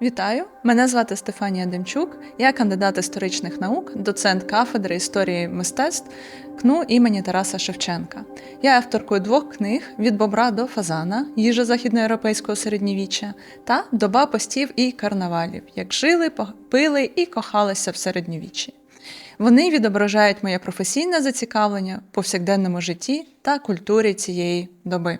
Вітаю! Мене звати Стефанія Демчук. Я кандидат історичних наук, доцент кафедри історії мистецтв КНУ імені Тараса Шевченка. Я авторкою двох книг від бобра до фазана, їжа західноєвропейського середньовіччя та доба постів і карнавалів, як жили, пили і кохалися в середньовіччі. Вони відображають моє професійне зацікавлення в повсякденному житті та культурі цієї доби.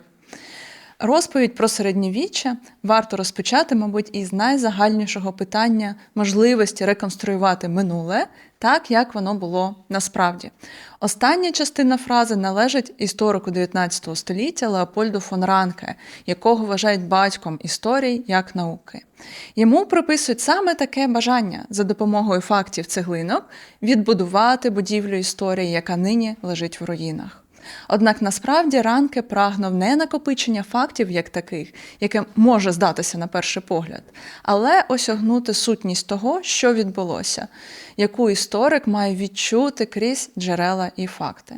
Розповідь про середньовіччя варто розпочати, мабуть, із найзагальнішого питання можливості реконструювати минуле так, як воно було насправді. Остання частина фрази належить історику 19 століття Леопольду фон Ранке, якого вважають батьком історії як науки. Йому приписують саме таке бажання за допомогою фактів цеглинок відбудувати будівлю історії, яка нині лежить в руїнах. Однак насправді ранки прагнув не накопичення фактів як таких, яке може здатися на перший погляд, але осягнути сутність того, що відбулося, яку історик має відчути крізь джерела і факти.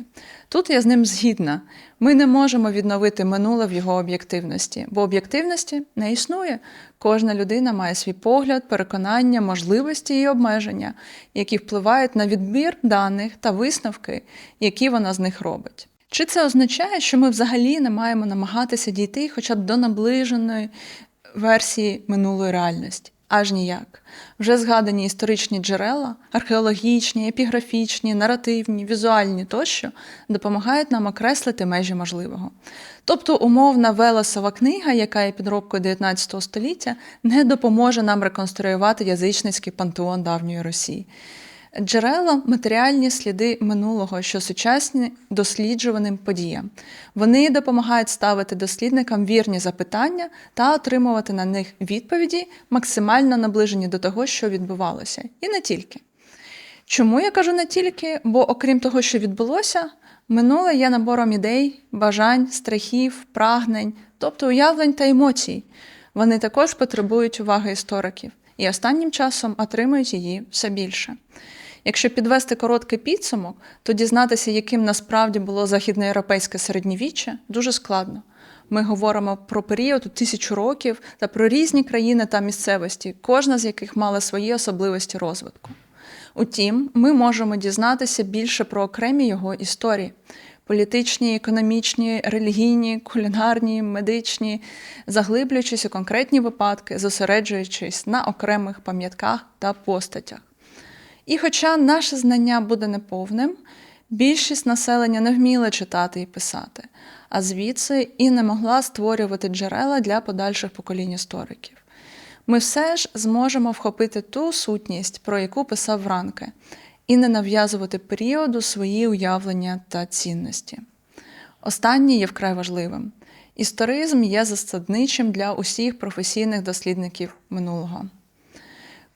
Тут я з ним згідна. Ми не можемо відновити минуле в його об'єктивності, бо об'єктивності не існує. Кожна людина має свій погляд, переконання, можливості і обмеження, які впливають на відбір даних та висновки, які вона з них робить. Чи це означає, що ми взагалі не маємо намагатися дійти хоча б до наближеної версії минулої реальності? Аж ніяк. Вже згадані історичні джерела, археологічні, епіграфічні, наративні, візуальні тощо допомагають нам окреслити межі можливого. Тобто умовна Велесова книга, яка є підробкою 19 століття, не допоможе нам реконструювати язичницький пантеон давньої Росії. Джерела матеріальні сліди минулого, що сучасні досліджуваним подіям. Вони допомагають ставити дослідникам вірні запитання та отримувати на них відповіді, максимально наближені до того, що відбувалося. І не тільки. Чому я кажу не тільки? Бо, окрім того, що відбулося, минуле є набором ідей, бажань, страхів, прагнень, тобто уявлень та емоцій. Вони також потребують уваги істориків і останнім часом отримують її все більше. Якщо підвести короткий підсумок, то дізнатися, яким насправді було західноєвропейське середньовіччя, дуже складно. Ми говоримо про період у тисячу років та про різні країни та місцевості, кожна з яких мала свої особливості розвитку. Утім, ми можемо дізнатися більше про окремі його історії. Політичні, економічні, релігійні, кулінарні, медичні, заглиблюючись у конкретні випадки, зосереджуючись на окремих пам'ятках та постатях. І хоча наше знання буде неповним, більшість населення не вміла читати і писати, а звідси і не могла створювати джерела для подальших поколінь істориків. Ми все ж зможемо вхопити ту сутність, про яку писав Вранке, і не нав'язувати періоду свої уявлення та цінності. Останнє є вкрай важливим. Історизм є засадничим для усіх професійних дослідників минулого.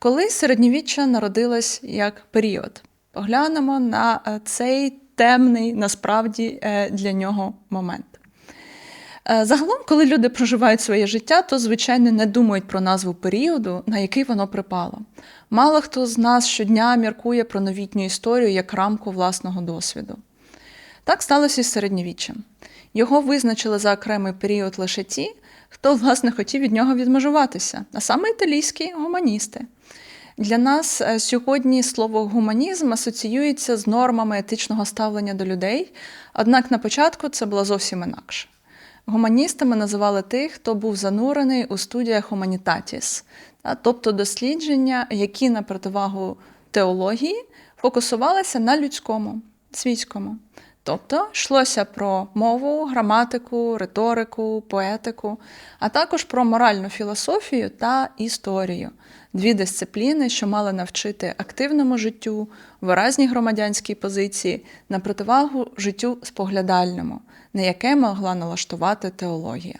Коли середньовіччя народилось як період, поглянемо на е, цей темний насправді е, для нього момент. Е, загалом, коли люди проживають своє життя, то, звичайно, не думають про назву періоду, на який воно припало. Мало хто з нас щодня міркує про новітню історію як рамку власного досвіду. Так сталося і з середньовіччям. Його визначили за окремий період лише ті, хто, власне, хотів від нього відмежуватися, а саме італійські гуманісти. Для нас е, сьогодні слово гуманізм асоціюється з нормами етичного ставлення до людей, однак на початку це було зовсім інакше. Гуманістами називали тих, хто був занурений у студіях Humanitatis, тобто дослідження, які на противагу теології фокусувалися на людському, світському. Тобто йшлося про мову, граматику, риторику, поетику, а також про моральну філософію та історію дві дисципліни, що мали навчити активному життю, виразній громадянській позиції на противагу життю споглядальному, на яке могла налаштувати теологія.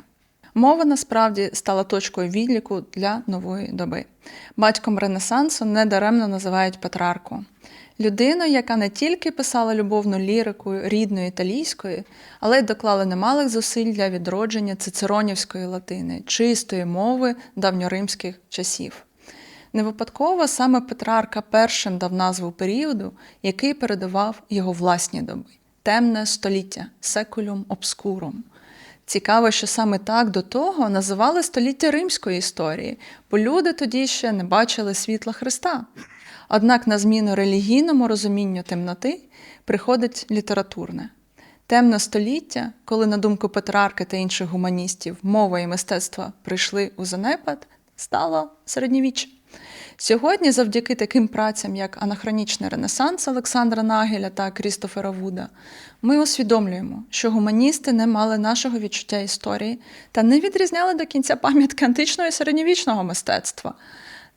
Мова насправді стала точкою відліку для нової доби. Батьком Ренесансу недаремно називають Петрарку. Людину, яка не тільки писала любовну лірику рідної італійської, але й доклала немалих зусиль для відродження цицеронівської латини, чистої мови давньоримських часів. Не випадково саме Петрарка першим дав назву періоду, який передавав його власні доби темне століття секулюм обскурум. Цікаво, що саме так до того називали століття римської історії, бо люди тоді ще не бачили світла Христа. Однак на зміну релігійному розумінню темноти приходить літературне. Темне століття, коли, на думку Петрарки та інших гуманістів, мова і мистецтво прийшли у занепад, стало середньовіччя. Сьогодні, завдяки таким працям, як Анахронічний Ренесанс Олександра Нагеля та Крістофера Вуда, ми усвідомлюємо, що гуманісти не мали нашого відчуття історії та не відрізняли до кінця пам'ятки античного і середньовічного мистецтва.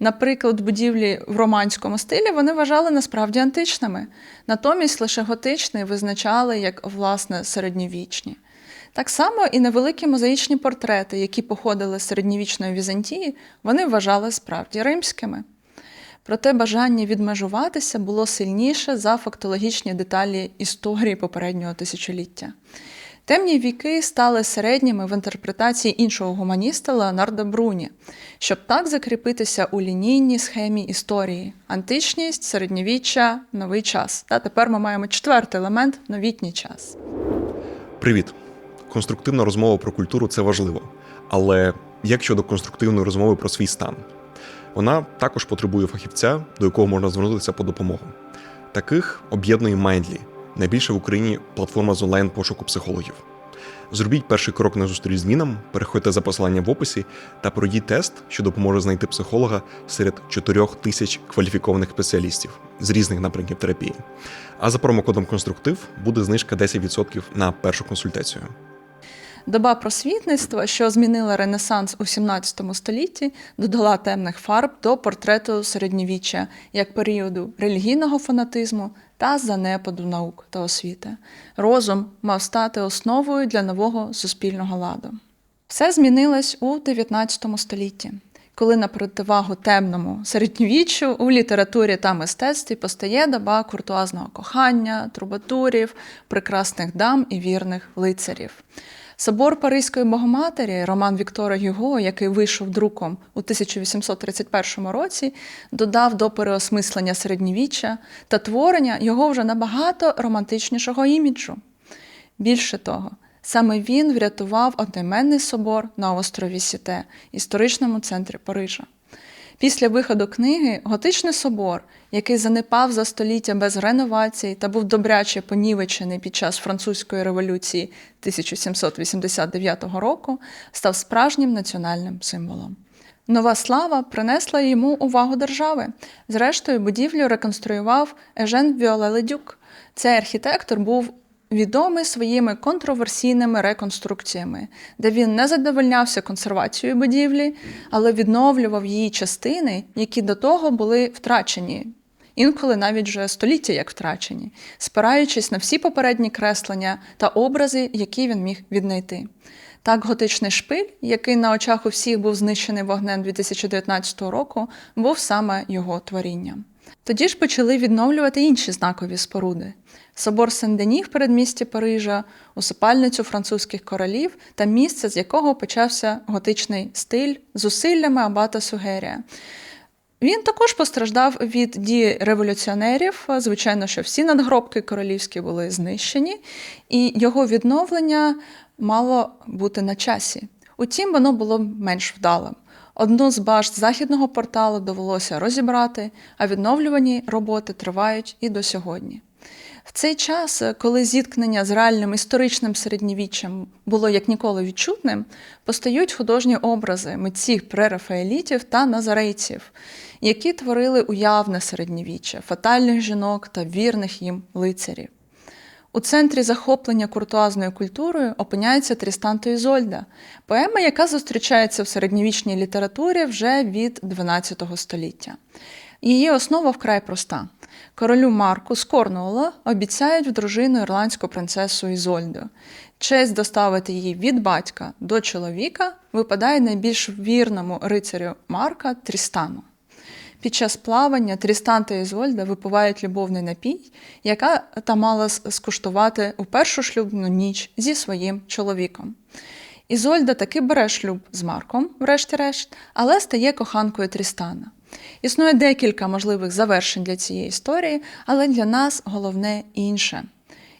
Наприклад, будівлі в романському стилі вони вважали насправді античними, натомість лише готичний визначали як власне середньовічні. Так само і невеликі мозаїчні портрети, які походили з середньовічної Візантії, вони вважали справді римськими. Проте бажання відмежуватися було сильніше за фактологічні деталі історії попереднього тисячоліття. Темні віки стали середніми в інтерпретації іншого гуманіста Леонардо Бруні, щоб так закріпитися у лінійній схемі історії: античність, середньовіччя, новий час. Та тепер ми маємо четвертий елемент новітній час. Привіт! Конструктивна розмова про культуру це важливо. Але як щодо конструктивної розмови про свій стан? Вона також потребує фахівця, до якого можна звернутися по допомогу. Таких об'єднує Mindly, найбільша в Україні платформа з онлайн пошуку психологів. Зробіть перший крок на зустріч змінам, переходьте за посиланням в описі та пройдіть тест, що допоможе знайти психолога серед 4 тисяч кваліфікованих спеціалістів з різних напрямків терапії. А за промокодом Конструктив буде знижка 10% на першу консультацію. Доба просвітництва, що змінила Ренесанс у 17 столітті, додала темних фарб до портрету середньовіччя як періоду релігійного фанатизму та занепаду наук та освіти. Розум мав стати основою для нового суспільного ладу. Все змінилось у 19 столітті, коли на противагу темному середньовіччю у літературі та мистецтві постає доба куртуазного кохання, трубатурів, прекрасних дам і вірних лицарів. Собор Паризької Богоматері Роман Віктора Гюго, який вийшов друком у 1831 році, додав до переосмислення середньовіччя та творення його вже набагато романтичнішого іміджу. Більше того, саме він врятував одноіменний собор на острові Сіте, історичному центрі Парижа. Після виходу книги Готичний собор, який занепав за століття без реновацій та був добряче понівечений під час французької революції 1789 року, став справжнім національним символом. Нова слава принесла йому увагу держави. Зрештою, будівлю реконструював Ежен Віоле-Ледюк. Цей архітектор був відомий своїми контроверсійними реконструкціями, де він не задовольнявся консервацією будівлі, але відновлював її частини, які до того були втрачені. Інколи навіть вже століття як втрачені, спираючись на всі попередні креслення та образи, які він міг віднайти. Так, готичний шпиль, який на очах у всіх був знищений вогнем 2019 року, був саме його творінням. Тоді ж почали відновлювати інші знакові споруди: собор Сен-Дені в передмісті Парижа, усипальницю французьких королів та місце, з якого почався готичний стиль зусиллями абата Сугерія. Він також постраждав від дії революціонерів. Звичайно, що всі надгробки королівські були знищені, і його відновлення мало бути на часі. Утім, воно було менш вдалим. Одну з башт західного порталу довелося розібрати, а відновлювані роботи тривають і до сьогодні. В цей час, коли зіткнення з реальним історичним середньовіччям було як ніколи відчутним, постають художні образи митців прерафаелітів та назарейців, які творили уявне середньовіччя, фатальних жінок та вірних їм лицарів. У центрі захоплення куртуазною культурою опиняється Трістан та Ізольда, поема, яка зустрічається в середньовічній літературі вже від XII століття. Її основа вкрай проста. Королю Марку з Корнуола обіцяють в дружину ірландську принцесу Ізольду. Честь доставити її від батька до чоловіка випадає найбільш вірному рицарю Марка Трістану. Під час плавання Трістан та Ізольда випивають любовний напій, яка та мала скуштувати у першу шлюбну ніч зі своїм чоловіком. Ізольда таки бере шлюб з Марком, врешті-решт, але стає коханкою Трістана. Існує декілька можливих завершень для цієї історії, але для нас головне інше.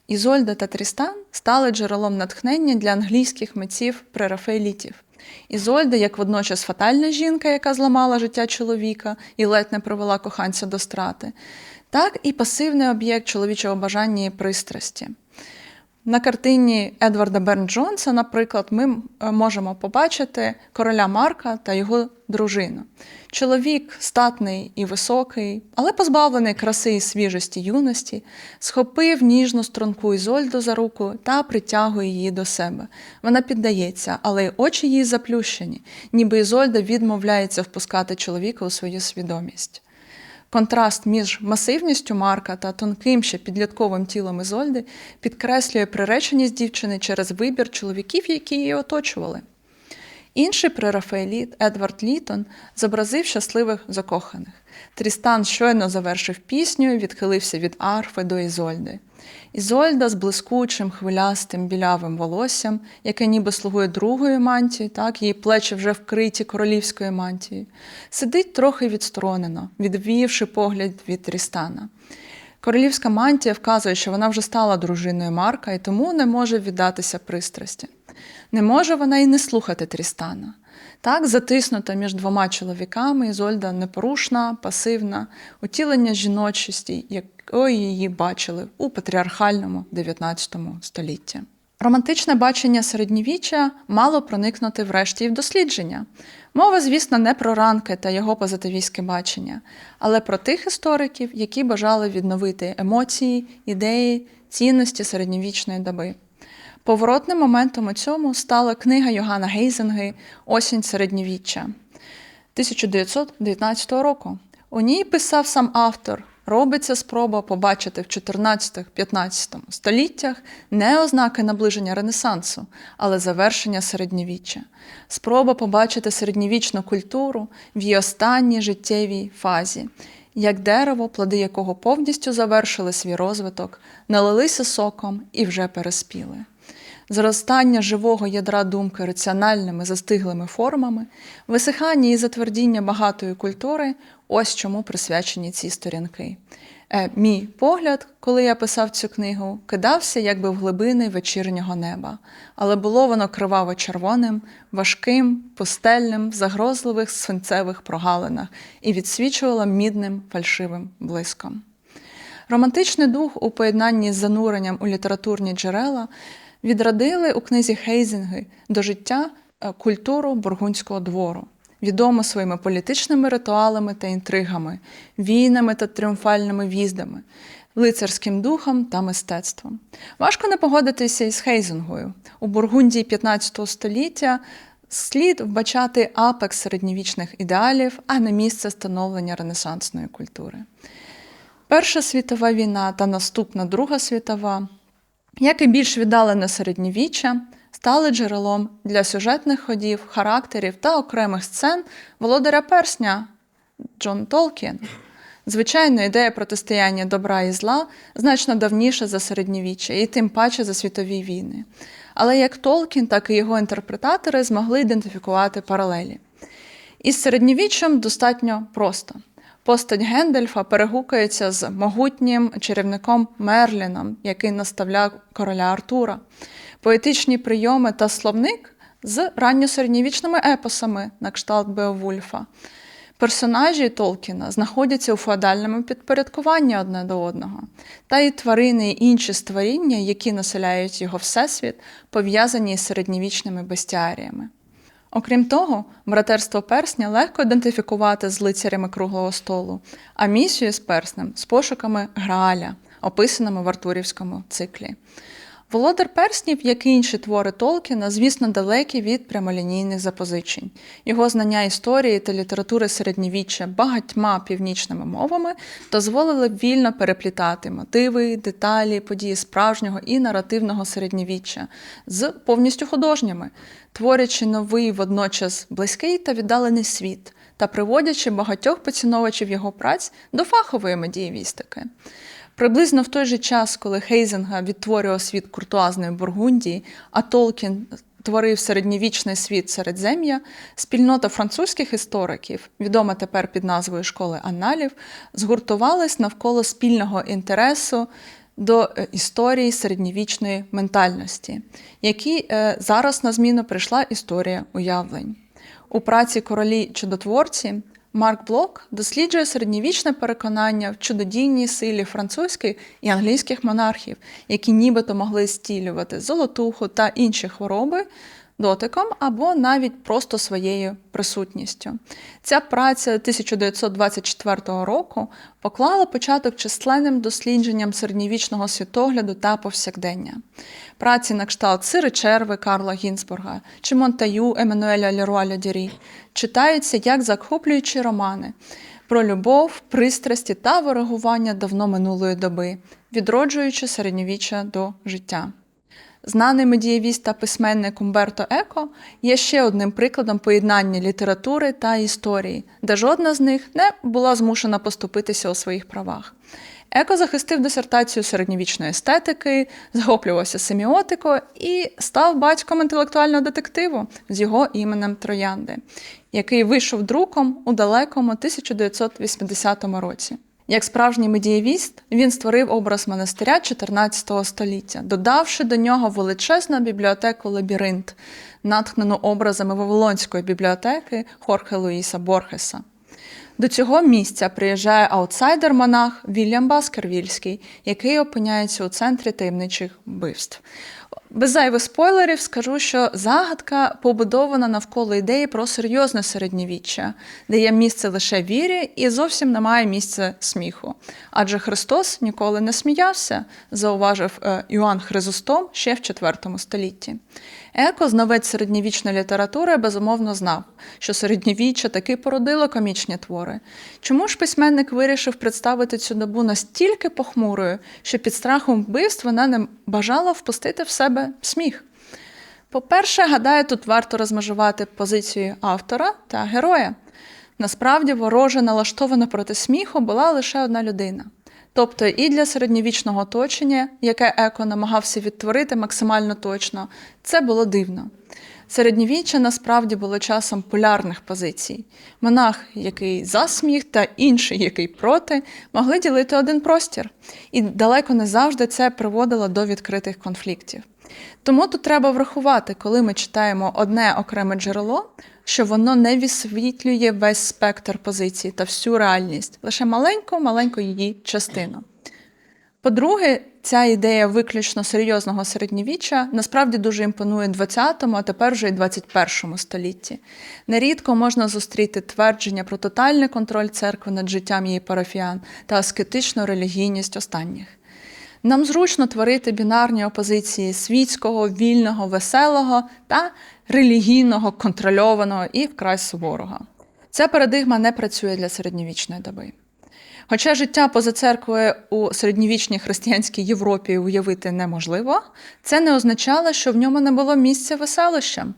Ізольда та Трістан стали джерелом натхнення для англійських митців прерафаелітів. Ізольда, як водночас фатальна жінка, яка зламала життя чоловіка і ледь не привела коханця до страти, так і пасивний об'єкт чоловічого бажання і пристрасті. На картині Едварда Берн Джонса, наприклад, ми е, можемо побачити короля Марка та його дружину. Чоловік статний і високий, але позбавлений краси і свіжості юності, схопив ніжну струнку Ізольду за руку та притягує її до себе. Вона піддається, але очі її заплющені, ніби Ізольда відмовляється впускати чоловіка у свою свідомість. Контраст між масивністю Марка та тонким ще підлітковим тілом Ізольди підкреслює приреченість дівчини через вибір чоловіків, які її оточували. Інший прерафаеліт Едвард Літон зобразив щасливих закоханих. Трістан щойно завершив пісню відхилився від арфи до Ізольди. Ізольда з блискучим, хвилястим, білявим волоссям, яке ніби слугує другою мантією, так, її плечі вже вкриті королівською мантією, сидить трохи відсторонено, відвівши погляд від Трістана. Королівська мантія вказує, що вона вже стала дружиною Марка і тому не може віддатися пристрасті. Не може вона і не слухати Трістана. Так, затиснута між двома чоловіками, Ізольда непорушна, пасивна, утілення жіночості, якої її бачили у патріархальному 19 столітті. Романтичне бачення середньовіччя мало проникнути врешті і в дослідження. Мова, звісно, не про ранки та його позитивістське бачення, але про тих істориків, які бажали відновити емоції, ідеї, цінності середньовічної доби. Поворотним моментом у цьому стала книга Йоганна Гейзенги Осінь середньовіччя 1919 року. У ній писав сам автор. Робиться спроба побачити в 14-15 століттях не ознаки наближення Ренесансу, але завершення середньовіччя. Спроба побачити середньовічну культуру в її останній життєвій фазі, як дерево, плоди якого повністю завершили свій розвиток, налилися соком і вже переспіли. Зростання живого ядра думки раціональними застиглими формами, висихання і затвердіння багатої культури ось чому присвячені ці сторінки. Е, мій погляд, коли я писав цю книгу, кидався якби в глибини вечірнього неба, але було воно криваво-червоним, важким, пустельним, в загрозливих свинцевих прогалинах і відсвічувало мідним фальшивим блиском. Романтичний дух у поєднанні з зануренням у літературні джерела відродили у книзі Хейзінги до життя е, культуру бургундського двору, відому своїми політичними ритуалами та інтригами, війнами та тріумфальними в'їздами, лицарським духом та мистецтвом. Важко не погодитися із Хейзингою. У Бургундії 15 століття слід вбачати апекс середньовічних ідеалів, а не місце становлення ренесансної культури. Перша світова війна та наступна Друга світова як і більш віддалене середньовіччя, стали джерелом для сюжетних ходів, характерів та окремих сцен володаря персня Джон Толкін. Звичайно, ідея протистояння добра і зла значно давніша за середньовіччя і тим паче за світові війни. Але як Толкін, так і його інтерпретатори змогли ідентифікувати паралелі. Із середньовіччям достатньо просто. Постать Гендельфа перегукується з могутнім чарівником Мерліном, який наставляв короля Артура, поетичні прийоми та словник з ранньосередньовічними епосами на кшталт Беовульфа. Персонажі Толкіна знаходяться у феодальному підпорядкуванні одне до одного, та й тварини і інші створіння, які населяють його всесвіт, пов'язані з середньовічними бестіаріями. Окрім того, братерство персня легко ідентифікувати з лицарями круглого столу, а місію з перснем з пошуками Грааля, описаними в Артурівському циклі. Володар перснів, як і інші твори Толкіна, звісно, далекі від прямолінійних запозичень. Його знання історії та літератури середньовіччя багатьма північними мовами дозволили вільно переплітати мотиви, деталі, події справжнього і наративного середньовіччя з повністю художніми, творячи новий водночас близький та віддалений світ та приводячи багатьох поціновувачів його праць до фахової медієвістики. Приблизно в той же час, коли Хейзенга відтворював світ куртуазної Бургундії, а Толкін творив середньовічний світ Середзем'я, спільнота французьких істориків, відома тепер під назвою Школи аналів, згуртувалась навколо спільного інтересу до е, історії середньовічної ментальності, якій е, зараз на зміну прийшла історія уявлень. У праці королі чудотворці Марк Блок досліджує середньовічне переконання в чудодійній силі французьких і англійських монархів, які нібито могли стілювати золотуху та інші хвороби дотиком або навіть просто своєю присутністю. Ця праця 1924 року поклала початок численним дослідженням середньовічного світогляду та повсякдення. Праці на кшталт Сири Черви Карла Гінзбурга чи Монтаю Еммануеля Леруа Дюрі читаються як захоплюючі романи про любов, пристрасті та ворогування давно минулої доби, відроджуючи середньовіччя до життя. Знаний медієвіст та письменник Умберто Еко є ще одним прикладом поєднання літератури та історії, де жодна з них не була змушена поступитися у своїх правах. Еко захистив дисертацію середньовічної естетики, захоплювався семіотикою і став батьком інтелектуального детективу з його іменем Троянди, який вийшов друком у далекому 1980 році. Як справжній медієвіст, він створив образ монастиря 14 століття, додавши до нього величезну бібліотеку Лабіринт, натхнену образами Вавилонської бібліотеки Хорхе Луїса Борхеса. До цього місця приїжджає аутсайдер-монах Вільям Баскервільський, який опиняється у центрі таємничих вбивств. Без зайвих спойлерів скажу, що загадка побудована навколо ідеї про серйозне середньовіччя, де є місце лише вірі і зовсім немає місця сміху. Адже Христос ніколи не сміявся, зауважив е, Іоанн Хризостом ще в IV столітті. Еко, знавець середньовічної літератури, безумовно знав, що середньовіччя таки породило комічні твори. Чому ж письменник вирішив представити цю добу настільки похмурою, що під страхом вбивств вона не бажала впустити в себе сміх? По-перше, гадаю, тут варто розмежувати позицію автора та героя. Насправді, вороже налаштована проти сміху була лише одна людина. Тобто і для середньовічного оточення, яке еко намагався відтворити максимально точно, це було дивно. Середньовіччя насправді було часом полярних позицій. Монах, який за сміх, та інший, який проти, могли ділити один простір. І далеко не завжди це приводило до відкритих конфліктів. Тому тут треба врахувати, коли ми читаємо одне окреме джерело, що воно не висвітлює весь спектр позицій та всю реальність, лише маленьку, маленьку її частину. По-друге, ця ідея виключно серйозного середньовіччя насправді дуже імпонує 20-му, а тепер вже й 21 столітті. Нерідко можна зустріти твердження про тотальний контроль церкви над життям її парафіян та аскетичну релігійність останніх. Нам зручно творити бінарні опозиції світського, вільного, веселого та релігійного, контрольованого і вкрай суворого. Ця парадигма не працює для середньовічної доби. Хоча життя поза церквою у середньовічній християнській Європі уявити неможливо, це не означало, що в ньому не було місця веселищам.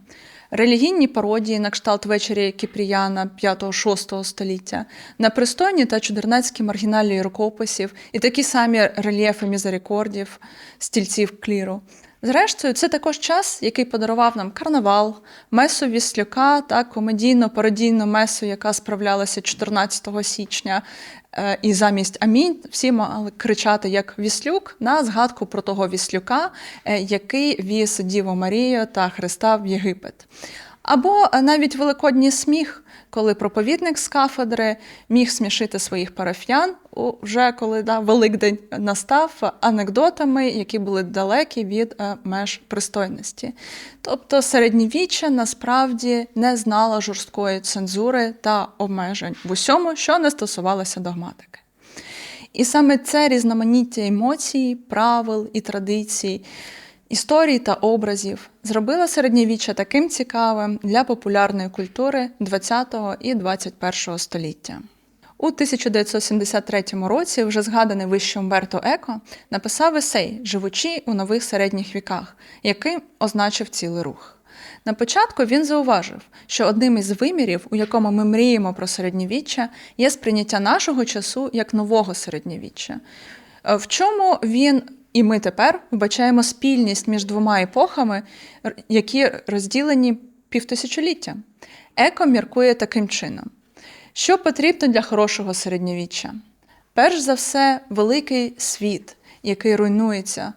Релігійні пародії на кшталт вечері Кіпріяна 5-6 століття, на пристойні та чудернацькі маргіналії рукописів і такі самі рельєфи мізерикордів, стільців кліру. Зрештою, це також час, який подарував нам карнавал, месу Віслюка та комедійно-пародійну месу, яка справлялася 14 січня. Е, І замість амінь всі мали кричати як Віслюк на згадку про того Віслюка, е, який віз Діву Марію та Христа в Єгипет. Або навіть великодній сміх, коли проповідник з кафедри міг смішити своїх парафіян, вже коли да, Великдень настав анекдотами, які були далекі від е, меж пристойності. Тобто середньовіччя насправді не знала жорсткої цензури та обмежень в усьому, що не стосувалося догматики. І саме це різноманіття емоцій, правил і традицій, історій та образів зробило середньовіччя таким цікавим для популярної культури ХХ і ХХІ століття. У 1973 році вже згаданий вище Умберто Еко написав есей Живучи у нових середніх віках, який означив цілий рух. На початку він зауважив, що одним із вимірів, у якому ми мріємо про середньовіччя, є сприйняття нашого часу як нового середньовіччя. Е, В чому він і ми тепер вбачаємо спільність між двома епохами, які розділені півтисячоліття. Еко міркує таким чином: що потрібно для хорошого середньовіччя? Перш за все, великий світ, який руйнується,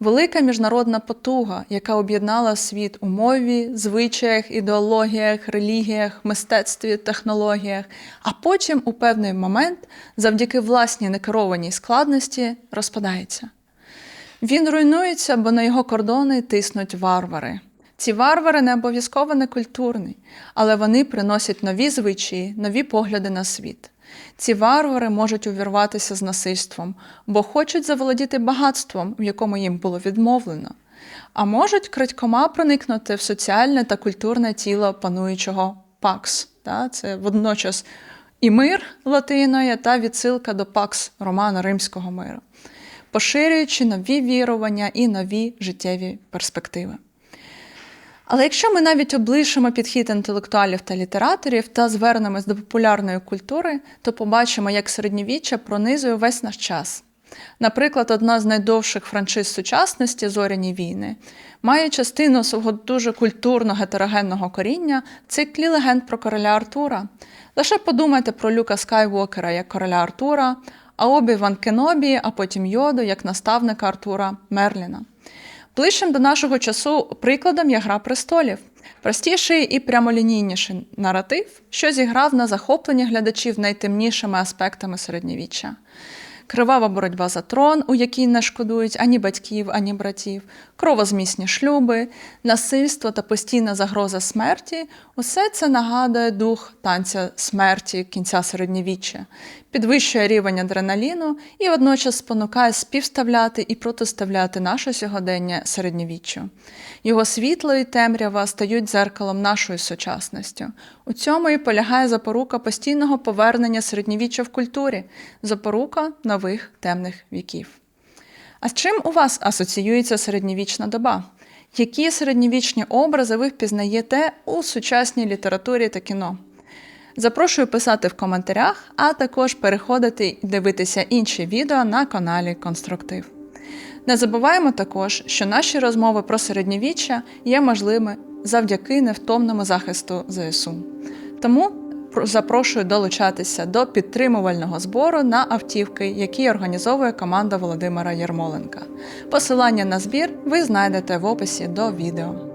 велика міжнародна потуга, яка об'єднала світ у мові, звичаях, ідеологіях, релігіях, мистецтві, технологіях, а потім у певний момент, завдяки власній некерованій складності, розпадається. Він руйнується, бо на його кордони тиснуть варвари. Ці варвари не обов'язково не культурні, але вони приносять нові звичаї, нові погляди на світ. Ці варвари можуть увірватися з насильством, бо хочуть заволодіти багатством, в якому їм було відмовлено, а можуть крадькома проникнути в соціальне та культурне тіло пануючого пакс. Це водночас і мир латиною та відсилка до пакс романа римського миру, поширюючи нові вірування і нові життєві перспективи. Але якщо ми навіть облишимо підхід інтелектуалів та літераторів та звернемось до популярної культури, то побачимо, як середньовіччя пронизує весь наш час. Наприклад, одна з найдовших франшиз сучасності зоряні війни має частину свого дуже культурно гетерогенного коріння в циклі легенд про короля Артура. Лише подумайте про Люка Скайвокера як короля Артура, а Обі Ван Кенобі, а потім Йоду як наставника Артура Мерліна. Ближчим до нашого часу прикладом є Гра престолів. Простіший і прямолінійніший наратив, що зіграв на захоплення глядачів найтемнішими аспектами середньовіччя. Кривава боротьба за трон, у якій не шкодують ані батьків, ані братів, кровозмісні шлюби, насильство та постійна загроза смерті усе це нагадує дух танця смерті кінця середньовіччя, підвищує рівень адреналіну і водночас спонукає співставляти і протиставляти наше сьогодення середньовіччю. Його світло і темрява стають дзеркалом нашої сучасності. У цьому і полягає запорука постійного повернення середньовіччя в культурі, запорука нових темних віків. А з чим у вас асоціюється середньовічна доба? Які середньовічні образи ви впізнаєте у сучасній літературі та кіно? Запрошую писати в коментарях, а також переходити і дивитися інші відео на каналі Конструктив. Не забуваємо також, що наші розмови про середньовіччя є можливими завдяки невтомному захисту ЗСУ. Тому запрошую долучатися до підтримувального збору на автівки, який організовує команда Володимира Єрмоленка. Посилання на збір ви знайдете в описі до відео.